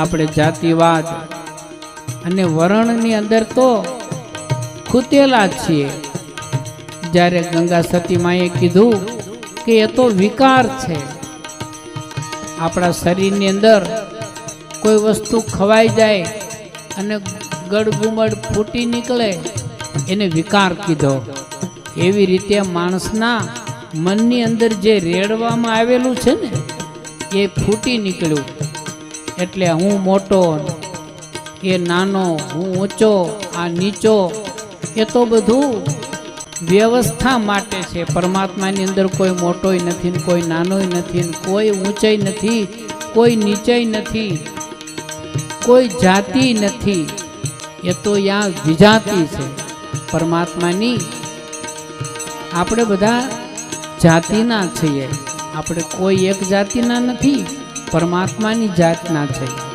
આપણે જાતિવાદ અને વરણની અંદર તો ખૂતેલા છીએ. જ્યારે ગંગા સતીમાએ કીધું કે એ તો વિકાર છે. આપણા શરીરની અંદર કોઈ વસ્તુ ખવાઈ જાય અને ગડગુમડ ફૂટી નીકળે, એને વિકાર કીધો. એવી રીતે માણસના મનની અંદર જે રેડવામાં આવેલું છે ને, એ ફૂટી નીકળ્યું. એટલે હું મોટો, એ નાનો, હું ઊંચો, આ નીચો, એ તો બધું વ્યવસ્થા માટે છે. પરમાત્માની અંદર કોઈ મોટોય નથી કોઈ નાનોય નથી કોઈ ઊંચાઈ નથી, કોઈ નીચાઈ નથી, કોઈ જાતિ નથી. એ તો યા વિજાતિ છે. પરમાત્માની આપણે બધા જાતિના છીએ. આપણે કોઈ એક જાતિના નથી. પરમાત્માની જાતના છીએ